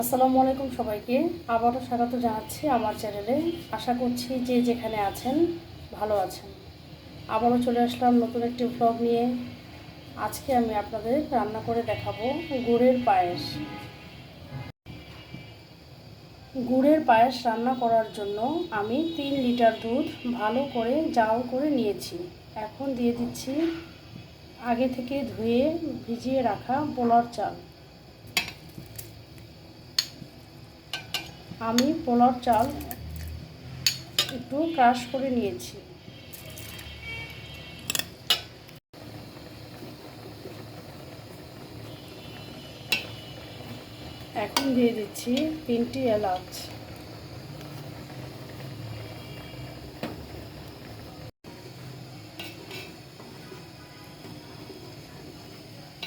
আসসালামু আলাইকুম সবাইকে। আবারও স্বাগত জানাচ্ছি আমার চ্যানেলে। আশা করছি যে যেখানে আছেন ভালো আছেন। আবারও চলে আসলাম নতুন একটি ব্লগ নিয়ে। আজকে আমি আপনাদের রান্না করে দেখাবো গুড়ের পায়েস। গুড়ের পায়েস রান্না করার জন্য আমি তিন লিটার দুধ ভালো করে জাল করে নিয়েছি। এখন দিয়ে দিচ্ছি আগে থেকে ধুয়ে ভিজিয়ে রাখা পোলার চাল। আমি পোলার চাল একটু ক্রাশ করে নিয়েছি। এখন দিয়ে দিচ্ছি তিনটি এলাচ।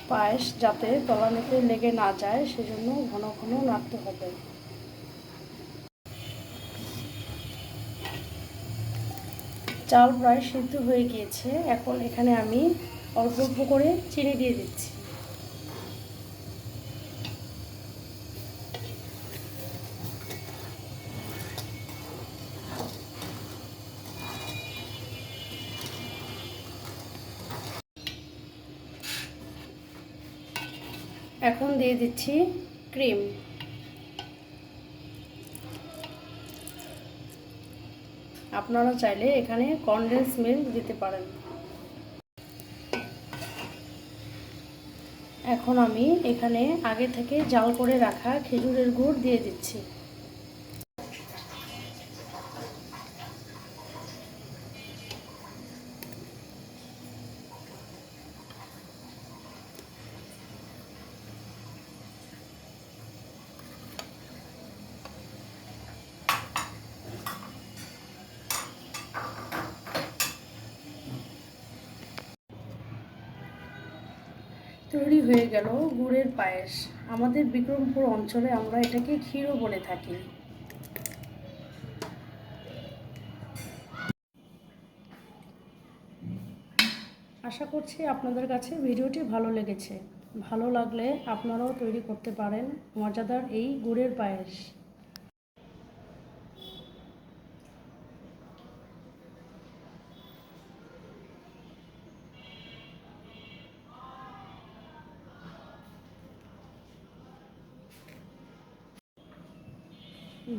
পায়েস যাতে তলানিতে লেগে না যায়, সেজন্য ঘন ঘন নাড়তে হবে। চাল প্রায় সিদ্ধ হয়ে গিয়েছে। এখন এখানে আমি অল্প অল্প করে চিনি দিয়ে দিচ্ছি। এখন দিয়ে দিচ্ছি ক্রিম। আপনারা চাইলে এখানে কনডেন্স মিল্ক দিতে পারেন। এখন আমি এখানে আগে থেকে জাল করে রাখা খেজুরের গুড় দিয়ে দিচ্ছি। তৈরি হয়ে গেল গুড়ের পায়েস। আমাদের বিক্রমপুর অঞ্চলে আমরা এটাকে ক্ষীরও বলে থাকি। আশা করছি আপনাদের কাছে ভিডিওটি ভালো লেগেছে। ভালো লাগলে আপনারাও তৈরি করতে পারেন মজাদার এই গুড়ের পায়েস।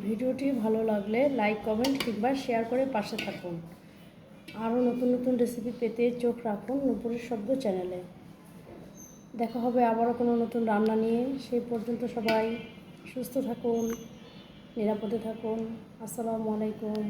ভিডিওটি ভালো লাগলে লাইক, কমেন্ট কিংবা শেয়ার করে পাশে থাকুন। আরও নতুন নতুন রেসিপি পেতে চোখ রাখুন নুপুরের শব্দ চ্যানেলে। দেখা হবে আবারও কোনো নতুন রান্না নিয়ে। সেই পর্যন্ত সবাই সুস্থ থাকুন, নিরাপদে থাকুন। আসসালামু আলাইকুম।